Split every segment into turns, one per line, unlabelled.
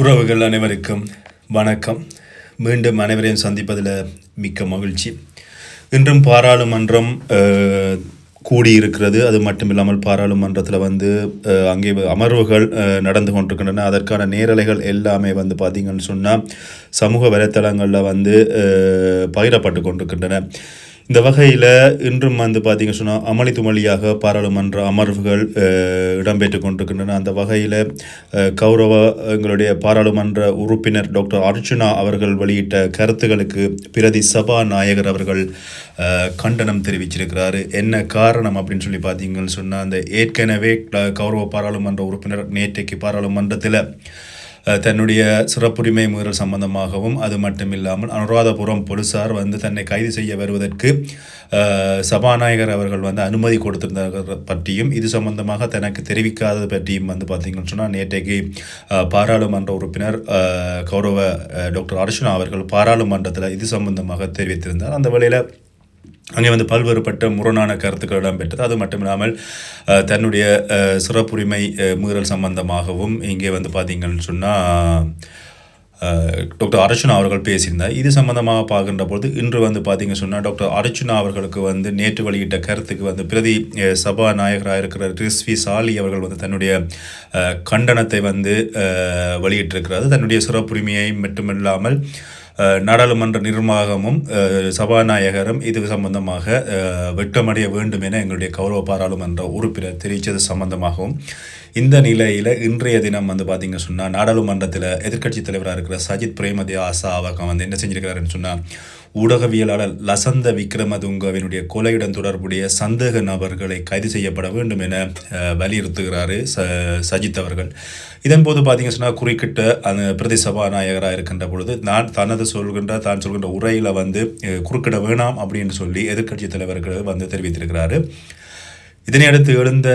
உறவுகள் அனைவருக்கும் வணக்கம். மீண்டும் அனைவரையும் சந்திப்பதில் மிக்க மகிழ்ச்சி. இன்றும் பாராளுமன்றம் கூடியிருக்கிறது. அது மட்டும் இல்லாமல் பாராளுமன்றத்தில் வந்து அங்கே அமர்வுகள் நடந்து கொண்டிருக்கின்றன. அதற்கான நேரலைகள் எல்லாமே வந்து பார்த்திங்கன்னு சொன்னால் சமூக வலைத்தளங்களில் வந்து பகிரப்பட்டு கொண்டிருக்கின்றன. இந்த வகையில் இன்றும் வந்து பார்த்திங்க சொன்னால் அமளி துமளியாக பாராளுமன்ற அமர்வுகள் இடம்பெற்று கொண்டிருக்கின்றன. அந்த வகையில் கௌரவ எங்களுடைய பாராளுமன்ற உறுப்பினர் டாக்டர் அர்ஜுனா அவர்கள் வெளியிட்ட கருத்துகளுக்கு பிரதி சபாநாயகர் அவர்கள் கண்டனம் தெரிவிச்சிருக்கிறாரு. என்ன காரணம் அப்படின்னு சொல்லி பார்த்தீங்கன்னு சொன்னால் அந்த ஏற்கனவே கௌரவ பாராளுமன்ற உறுப்பினர் நேற்றைக்கு பாராளுமன்றத்தில் தன்னுடைய சிறப்புரிமை மீறல் சம்பந்தமாகவும் அது மட்டும் இல்லாமல் அனுராதபுரம் போலீசார் வந்து தன்னை கைது செய்ய வருவதற்கு சபாநாயகர் அவர்கள் வந்து அனுமதி கொடுத்திருந்தார்கள் பற்றியும் இது சம்பந்தமாக தனக்கு தெரிவிக்காதது பற்றியும் வந்து பார்த்தீங்கன்னு சொன்னால் நேற்றைக்கு பாராளுமன்ற உறுப்பினர் கௌரவ டாக்டர் அர்ச்சுனா அவர்கள் பாராளுமன்றத்தில் இது சம்பந்தமாக தெரிவித்திருந்தார். அந்த வேளையில் அங்கே வந்து பல்வேறுபட்ட முரணான கருத்துக்கள் இடம்பெற்றது. அது மட்டும் இல்லாமல் தன்னுடைய சிறப்புரிமை மீறல் சம்பந்தமாகவும் இங்கே வந்து பார்த்தீங்கன்னு சொன்னால் டாக்டர் அர்ச்சுனா அவர்கள் பேசியிருந்தார். இது சம்பந்தமாக பார்க்கின்ற பொழுது இன்று வந்து பார்த்திங்க சொன்னால் டாக்டர் அர்ச்சுனா அவர்களுக்கு வந்து நேற்று வெளியிட்ட கருத்துக்கு வந்து பிரதி சபாநாயகராக இருக்கிற ரிஸ்வி சாலி அவர்கள் வந்து தன்னுடைய கண்டனத்தை வந்து வெளியிட்டிருக்கிறார். தன்னுடைய சிறப்புரிமையை மட்டுமில்லாமல் நாடாளுமன்ற நிர்வாகமும் சபாநாயகரும் இது சம்பந்தமாக வெட்டமடைய வேண்டும் என எங்களுடைய கௌரவ பாராளுமன்ற உறுப்பினர் தெரிவித்தது சம்பந்தமாகவும் இந்த நிலையில் இன்றைய தினம் வந்து பார்த்தீங்க சொன்னால் நாடாளுமன்றத்தில் எதிர்க்கட்சி தலைவராக இருக்கிற சஜித் பிரேமதி ஆசா அவங்க வந்து என்ன செஞ்சிருக்கிறாருன்னு சொன்னால் ஊடகவியலாளர் லசந்த விக்ரமதுங்கவினுடைய கொலையுடன் தொடர்புடைய சந்தேக நபர்களை கைது செய்யப்பட வேண்டும் என வலியுறுத்துகிறார் வலியுறுத்துகிறாரு ச சஜித் அவர்கள். இதன்போது பார்த்தீங்க சொன்னால் குறிக்கிட்ட அந்த பிரதி சபாநாயகராக இருக்கின்ற பொழுது நான் தனது சொல்கின்ற தான் சொல்கின்ற உரையில் வந்து குறுக்கிட வேணாம் அப்படின்னு சொல்லி எதிர்க்கட்சி தலைவர்கள் வந்து தெரிவித்திருக்கிறாரு. இதனை அடுத்து எழுந்த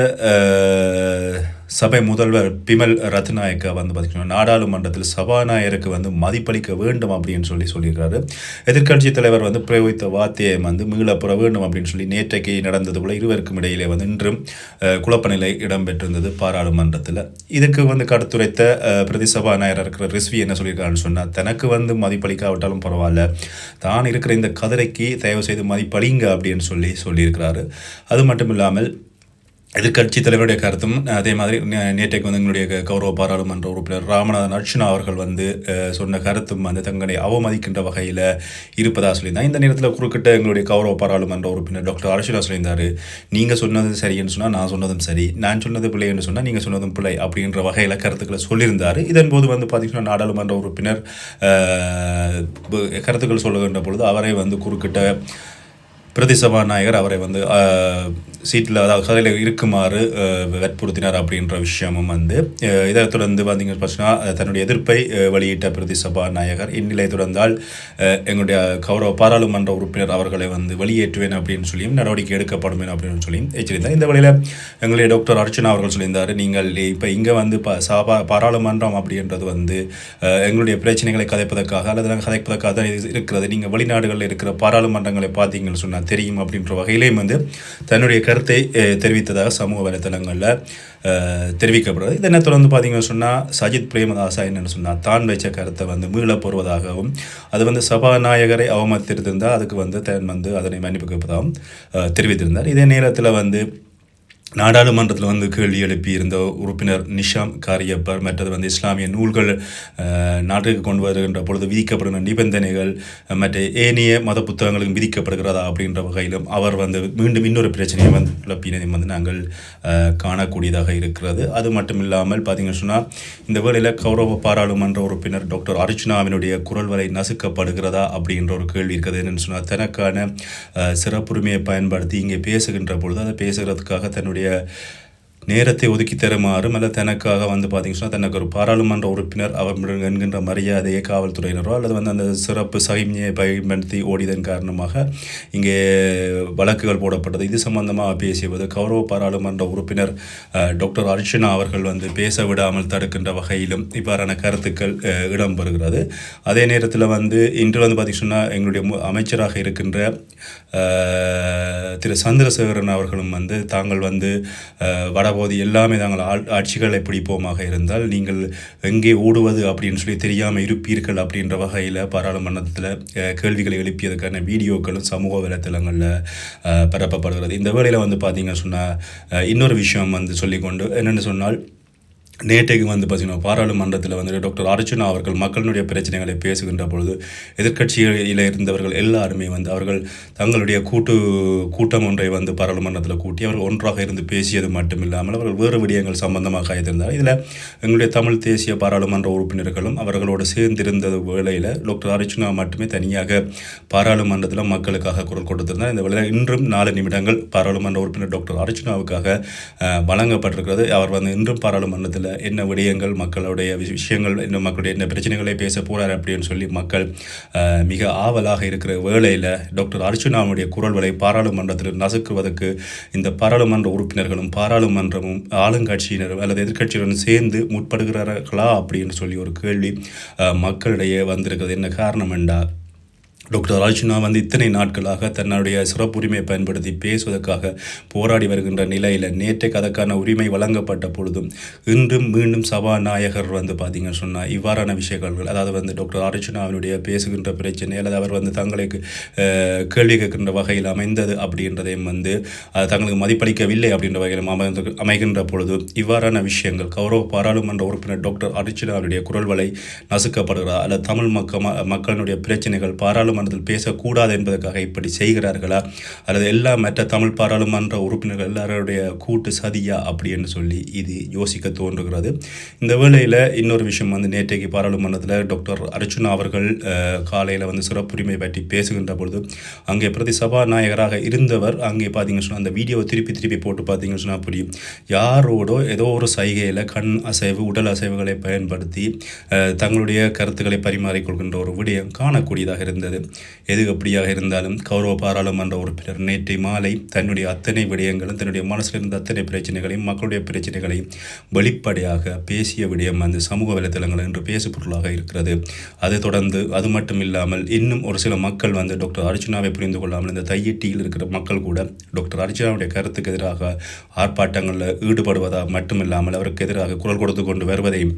சபை முதல்வர் பிமல் ரத்நாயக்கா வந்து பார்த்தீங்கன்னா நாடாளுமன்றத்தில் சபாநாயகருக்கு வந்து மதிப்பளிக்க வேண்டும் அப்படின்னு சொல்லி சொல்லியிருக்காரு. எதிர்க்கட்சி தலைவர் வந்து பிரயோகித்த வார்த்தையை வந்து மீளப்புற வேண்டும் அப்படின்னு சொல்லி நேற்றைக்கு நடந்தது போல இருவருக்கும் இடையிலே வந்து இன்றும் குழப்ப நிலை இடம்பெற்றிருந்தது பாராளுமன்றத்தில். இதுக்கு வந்து கடுத்துரைத்த பிரதி சபாநாயகர் இருக்கிற ரிஸ்வி என்ன சொல்லியிருக்காருன்னு சொன்னால் தனக்கு வந்து மதிப்பளிக்காவிட்டாலும் பரவாயில்ல. தான் இருக்கிற இந்த கதிரைக்கு தயவு செய்து மதிப்பளிங்க அப்படின்னு சொல்லி சொல்லியிருக்கிறாரு. அது மட்டும் இல்லாமல் எதிர்கட்சி தலைவருடைய கருத்தும் அதே மாதிரி நேற்றைக்கு வந்து எங்களுடைய கௌரவ பாராளுமன்ற உறுப்பினர் ராமநாதன் அர்ச்சுனா அவர்கள் வந்து சொன்ன கருத்தும் வந்து தங்களை அவமதிக்கின்ற வகையில் இருப்பதாக சொல்லியிருந்தாங்க இந்த நேரத்தில் குறுக்கிட்ட எங்களுடைய கௌரவ பாராளுமன்ற உறுப்பினர் டாக்டர் அர்ச்சுனா சொல்லியிருந்தார். நீங்கள் சொன்னது சரின்னு சொன்னால் நான் சொன்னதும் சரி. நான் சொன்னது பிள்ளைன்னு சொன்னால் நீங்கள் சொன்னதும் பிள்ளை அப்படின்ற வகையில் கருத்துக்களை சொல்லியிருந்தார். இதன் போது வந்து பார்த்திங்கன்னா நாடாளுமன்ற உறுப்பினர் கருத்துக்கள் சொல்லுகின்ற பொழுது அவரை வந்து குறுக்கிட்ட பிரதி சபாநாயகர் அவரை வந்து சீட்டில் அதாவது சதையில் இருக்குமாறு வற்புறுத்தினார் அப்படின்ற விஷயமும் வந்து இதை தொடர்ந்து பார்த்தீங்க பார்த்தீங்கன்னா தன்னுடைய எதிர்ப்பை வெளியிட்ட பிரதி சபாநாயகர் இந்நிலை தொடர்ந்தால் எங்களுடைய கௌரவ பாராளுமன்ற உறுப்பினர் அவர்களை வந்து வெளியேற்றுவேன் அப்படின்னு சொல்லியும் நடவடிக்கை எடுக்கப்படும் அப்படின்னு சொல்லியும் எச்சரித்தார். இந்த வழியில் எங்களுடைய டாக்டர் அர்ச்சனா அவர்கள் சொல்லியிருந்தார் நீங்கள் இப்போ இங்கே வந்து ப சபா பாராளுமன்றம் அப்படின்றது வந்து எங்களுடைய பிரச்சனைகளை கதைப்பதற்காக அல்லது கதைப்பதற்காக தான் இருக்கிறது. நீங்கள் வெளிநாடுகளில் இருக்கிற பாராளுமன்றங்களை பார்த்தீங்கன்னு சொன்னால் தெரியும் அப்படின்ற வகையிலேயும் வந்து தன்னுடைய கருத்தை தெரிவித்ததாக சமூக வலைத்தளங்களில் அஹ், தெரிவிக்கப்படுறது இதனை தொடர்ந்து பார்த்தீங்கன்னு சொன்னால் சஜித் பிரேமதாசா என்னென்னு சொன்னால் தான் வைச்ச கருத்தை வந்து மீளப்போடுவதாகவும் அது வந்து சபாநாயகரை அவமதித்திருந்தால் அதுக்கு வந்து தன் வந்து அதனை மன்னிப்பு கேட்பதாகவும் தெரிவித்திருந்தார். இதே நேரத்தில் வந்து நாடாளுமன்றத்தில் வந்து கேள்வி எழுப்பியிருந்த உறுப்பினர் நிஷாம் காரியப்பர் மற்றது வந்து இஸ்லாமிய நூல்கள் நாட்டுக்கு கொண்டு வருகின்ற பொழுது விதிக்கப்படுகிற நிபந்தனைகள் மற்ற ஏனைய மத புத்தகங்களுக்கும் விதிக்கப்படுகிறதா அப்படின்ற வகையிலும் அவர் வந்து மீண்டும் இன்னொரு பிரச்சனையை வந்து எழுப்பினதையும் வந்து நாங்கள் காணக்கூடியதாக இருக்கிறது. அது மட்டும் இல்லாமல் பார்த்தீங்கன்னு சொன்னால் இந்த வேளையில் கௌரவ பாராளுமன்ற உறுப்பினர் டாக்டர் அர்ஜுனாவினுடைய குரல் வரை நசுக்கப்படுகிறதா அப்படின்ற ஒரு கேள்வி இருக்கிறது என்னென்னு சொன்னால் தனக்கான சிறப்புரிமையை பயன்படுத்தி இங்கே பேசுகின்ற பொழுது அதை பேசுகிறதுக்காக தன்னுடைய நம்மளுடைய நேரத்தை ஒதுக்கி தருமாறும் அல்ல தனக்காக வந்து பார்த்தீங்கன்னா தனக்கு ஒரு பாராளுமன்ற உறுப்பினர் அவர் என்கின்ற மரியாதையை காவல்துறையினரோ அல்லது வந்து அந்த சிறப்பு சகிமையை பயன்படுத்தி ஓடியதன் காரணமாக இங்கே வழக்குகள் போடப்பட்டது. இது சம்பந்தமாக பேசியபோது கௌரவ பாராளுமன்ற உறுப்பினர் டாக்டர் அர்ச்சனா அவர்கள் வந்து பேச விடாமல் தடுக்கின்ற வகையிலும் இவ்வாறான கருத்துக்கள் இடம்பெறுகிறது. அதே நேரத்தில் வந்து இன்று வந்து பார்த்தீங்கன்னா எங்களுடைய மு- அமைச்சராக இருக்கின்ற திரு சந்திரசேகரன் அவர்களும் வந்து தாங்கள் வந்து வட சகோதரி எல்லாமே தாங்கள் ஆட்சிகளை பிடிப்போமாக இருந்தால் நீங்கள் எங்கே ஓடுவது அப்படின்னு சொல்லி தெரியாமல் இருப்பீர்கள் அப்படின்ற வகையில் பாராளுமன்றத்தில் கேள்விகளை எழுப்பியதுக்கான வீடியோக்களும் சமூக வலைத்தளங்களில் பரப்பப்படுகிறது. இந்த வேளையில் வந்து பார்த்தீங்கன்னு சொன்னால் இன்னொரு விஷயம் வந்து சொல்லிக்கொண்டு என்னென்னு சொன்னால் நேற்றைக்கு வந்து பார்த்திங்கன்னா பாராளுமன்றத்தில் வந்து டாக்டர் அர்ஜுனா அவர்கள் மக்களுடைய பிரச்சனைகளை பேசுகின்ற பொழுது எதிர்க்கட்சியில் இருந்தவர்கள் எல்லாருமே வந்து அவர்கள் தங்களுடைய கூட்டு கூட்டம் ஒன்றை வந்து பாராளுமன்றத்தில் கூட்டி அவர்கள் ஒன்றாக இருந்து பேசியது மட்டும் இல்லாமல் அவர்கள் வேறு விடயங்கள் சம்பந்தமாக இருந்தார் இதில் எங்களுடைய தமிழ் தேசிய பாராளுமன்ற உறுப்பினர்களும் அவர்களோடு சேர்ந்திருந்த வேளையில் டாக்டர் அர்ஜுனா மட்டுமே தனியாக பாராளுமன்றத்தில் மக்களுக்காக குரல் கொடுத்திருந்தார். இந்த வேளையில் இன்றும் நாலு நிமிடங்கள் பாராளுமன்ற உறுப்பினர் டாக்டர் அர்ஜுனாவுக்காக வழங்கப்பட்டிருக்கிறது. அவர் வந்து இன்றும் பாராளுமன்றத்தில் என்ன விடயங்கள் மக்களுடைய விஷயங்கள் இன்னும் மக்களுடைய என்ன பிரச்சனைகளை பேச போகிறார் அப்படின்னு சொல்லி மக்கள் மிக ஆவலாக இருக்கிற வேளையில் டாக்டர் அர்ச்சுனாவுடைய குரல்களை பாராளுமன்றத்தில் நசுக்குவதற்கு இந்த பாராளுமன்ற உறுப்பினர்களும் பாராளுமன்றமும் ஆளுங்கட்சியினரும் அல்லது எதிர்க்கட்சியினரும் சேர்ந்து முற்படுகிறார்களா அப்படின்னு சொல்லி ஒரு கேள்வி மக்களிடையே வந்திருக்கிறது. என்ன காரணம் என்றால் டாக்டர் அர்ஜுனா வந்து இத்தனை நாட்களாக தன்னுடைய சிறப்புரிமையை பயன்படுத்தி பேசுவதற்காக போராடி வருகின்ற நிலையில் நேற்றைக்கு அதற்கான உரிமை வழங்கப்பட்ட பொழுதும் இன்றும் மீண்டும் சபாநாயகர் வந்து பார்த்தீங்கன்னு சொன்னால் இவ்வாறான விஷயங்கள் அதாவது வந்து டாக்டர் அர்ஜுனாவினுடைய பேசுகின்ற பிரச்சனை அல்லது அவர் வந்து தங்களுக்கு கேள்வி கேட்கின்ற வகையில் அமைந்தது அப்படின்றதையும் வந்து தங்களுக்கு மதிப்பளிக்கவில்லை அப்படின்ற வகையில் அமைந்து அமைகின்ற பொழுது இவ்வாறான விஷயங்கள் கௌரவ பாராளுமன்ற உறுப்பினர் டாக்டர் அர்ஜுனா அவருடைய குரல்வலை நசுக்கப்படுகிறார் அல்லது தமிழ் மக்க மக்களினுடைய பிரச்சனைகள் பாராளுமன்றத்தில் பேசக்கூடாது என்பதற்காக இப்படி செய்கிறார்களா? அல்லது எல்லா மற்ற தமிழ் பாராளுமன்ற உறுப்பினர்கள் எல்லாருடைய கூட்டு சதியா? அப்படி என்று சொல்லி இது யோசிக்க தோன்றுகிறது. இந்த வேளையில் இன்னொரு விஷயம் வந்து நேற்றைக்கு பாராளுமன்றத்தில் டாக்டர் அர்ஜுனா அவர்கள் காலையில் வந்து சிறப்புரிமை பற்றி பேசுகின்ற பொழுது அங்கே பிரதி சபாநாயகராக இருந்தவர் அங்கே பார்த்தீங்கன்னு சொன்னால் அந்த வீடியோவை திருப்பி திருப்பி போட்டு பார்த்தீங்கன்னு சொன்னால் புரியும். யாரோடோ ஏதோ ஒரு சைகையில் கண் அசைவு உடல் அசைவுகளை பயன்படுத்தி தங்களுடைய கருத்துக்களை பரிமாறிக்கொள்கின்ற ஒரு விடயம் காணக்கூடியதாக இருந்தது. எது எப்படியாக இருந்தாலும் கௌரவ பாராளுமன்ற உறுப்பினர் நேற்றை மாலை தன்னுடைய அத்தனை விடயங்களும் தன்னுடைய மனசில் இருந்த அத்தனை பிரச்சனைகளையும் மக்களுடைய பிரச்சனைகளையும் வெளிப்படையாக பேசிய விடயம் அந்த சமூக வலைதளங்கள் என்று பேசு பொருளாக இருக்கிறது. அதை தொடர்ந்து அது மட்டும் இல்லாமல் இன்னும் ஒரு சில மக்கள் வந்து டாக்டர் அர்ஜுனாவை புரிந்து கொள்ளாமல் இந்த தையிட்டியில் இருக்கிற மக்கள் கூட டாக்டர் அர்ஜுனாவுடைய கருத்துக்கு எதிராக ஆர்ப்பாட்டங்களில் ஈடுபடுவதா மட்டுமில்லாமல் அவருக்கு எதிராக குரல் கொடுத்து கொண்டு வருவதையும்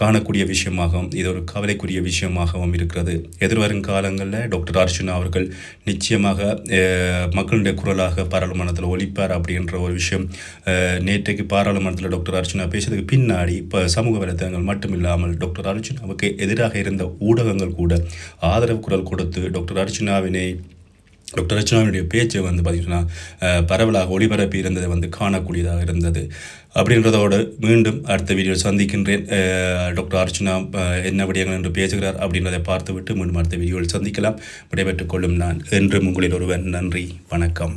காணக்கூடிய விஷயமாகவும் இது ஒரு கவலைக்குரிய விஷயமாகவும் இருக்கிறது. எதிர்வரும் காலங்களில் டாக்டர் அர்ஜுனா அவர்கள் நிச்சயமாக மக்களுடைய குரலாக பாராளுமன்றத்தில் ஒழிப்பார் அப்படின்ற ஒரு விஷயம் நேற்றைக்கு பாராளுமன்றத்தில் டாக்டர் அர்ஜுனா பேசியதுக்கு பின்னாடி இப்போ சமூக வலைத்தளங்கள் மட்டும் இல்லாமல் டாக்டர் அவருக்கு எதிராக இருந்த ஊடகங்கள் கூட ஆதரவு குரல் கொடுத்து டாக்டர் அர்ஜுனாவினை டாக்டர் ரச்சனாவினுடைய பேச்சை வந்து பார்த்திங்கன்னா பரவலாக ஒளிபரப்பி இருந்ததை வந்து காணக்கூடியதாக இருந்தது. அப்படின்றதோடு மீண்டும் அடுத்த வீடியோ சந்திக்கின்றேன். டாக்டர் அர்ச்சனா என்ன விடயங்கள் என்று பேசுகிறார் அப்படின்றதை பார்த்துவிட்டு மீண்டும் அடுத்த வீடியோவில் சந்திக்கலாம். விடைபெற்றுக் கொள்ளும் நான் என்றும் உங்களில் ஒருவன் நன்றி வணக்கம்.